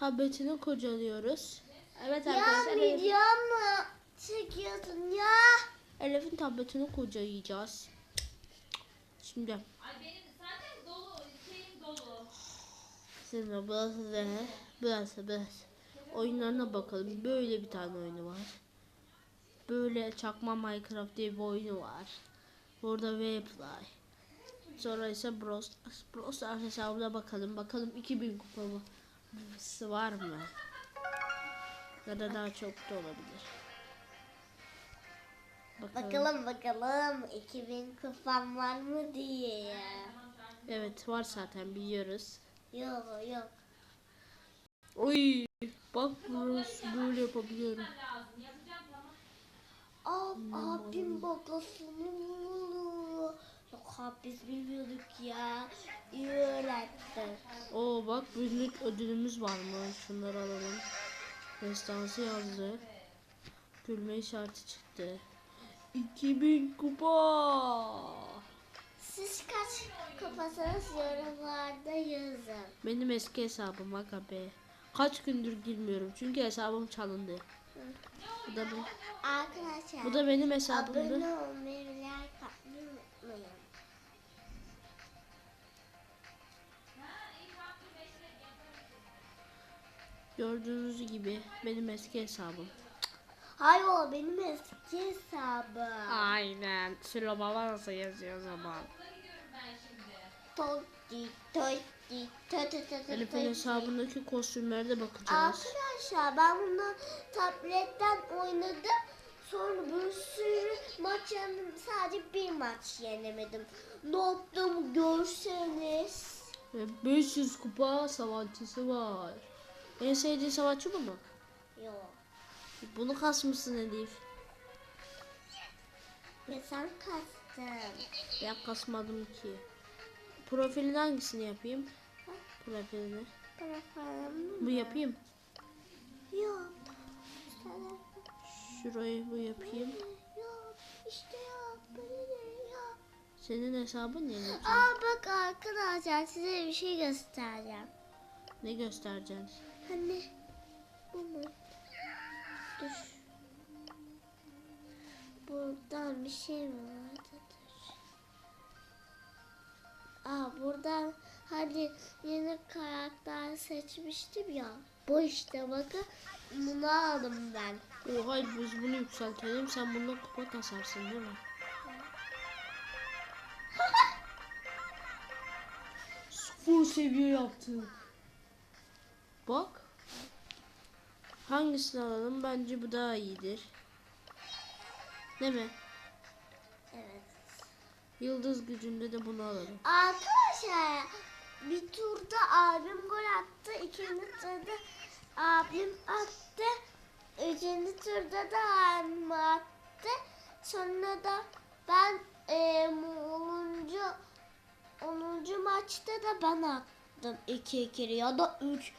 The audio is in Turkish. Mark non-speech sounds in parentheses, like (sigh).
tabletini kocalıyoruz. Evet Ya arkadaşlar Elif- video mu çekiyorsun ya? Elif'in tabletini kocalayacağız. Şimdi Ay benim zaten dolu, şeyim dolu. Şimdi burası da burası burası. Oyunlarına bakalım. Böyle bir tane oyunu var. Böyle çakma Minecraft diye bir oyunu var. Burada Wayplay. Sonra ise Bros. Bros hesabına bakalım. Bakalım 2000 kupası var mı? Ya da daha çok da olabilir. Bakalım bakalım 2000 kupam var mı diye. Evet var zaten biliyoruz. Yok yok. Oy bak böyle yapabiliyorum. Ab, abim babasını buluyor. Abi biz bilmiyorduk ya. İyi öğrettin. Oo bak günlük ödülümüz var mı? Şunları alalım. Destansı yazdı. Gülme işareti çıktı. 2000 kupa. Siz kaç kupasınız yorumlarda yazın. Benim eski hesabım aga be. Kaç gündür girmiyorum çünkü hesabım çalındı. Bu da bu. Arkadaşlar Bu da benim hesabımdı. abone olmayı Gördüğünüz gibi benim eski hesabım. Hayır o benim eski hesabım. Aynen. Sülo baba nasıl yazıyor o zaman? Elif'in hesabındaki kostümlere de bakacağız. Arkadaşlar ben bunu tabletten oynadım. Sonra bir sürü maç yendim. Sadece bir maç yenemedim. Ne yaptım görseniz. Ve 500 kupa savaşçısı var. En sevdiğin savaşçı bu mu? Yok. Bunu kasmışsın Elif. Ya sen kastın. Ben kasmadım ki. Profilin hangisini yapayım? Profilini. Mı? Bu yapayım. Yok. Şurayı bu yapayım. yok. İşte yok. Böyle yok. Senin hesabın ne? Aa bak arkadaşlar size bir şey göstereceğim. Ne göstereceksin? Hani bu mu? Dur. Buradan bir şey mi vardı? Dur. Aa buradan hani yeni karakter seçmiştim ya. Bu işte bakın bunu aldım ben. Oha biz bunu yükseltelim. Sen bundan kupa kasarsın değil mi? (laughs) Full seviye yaptık. Bak. Hangisini alalım? Bence bu daha iyidir. Değil mi? Evet. Yıldız gücünde de bunu alalım. Arkadaşlar bir turda abim gol attı. ikinci turda abim attı. Üçüncü turda da abim attı. Sonra da ben e, 10. 10. maçta da ben attım. 2 2 ya da 3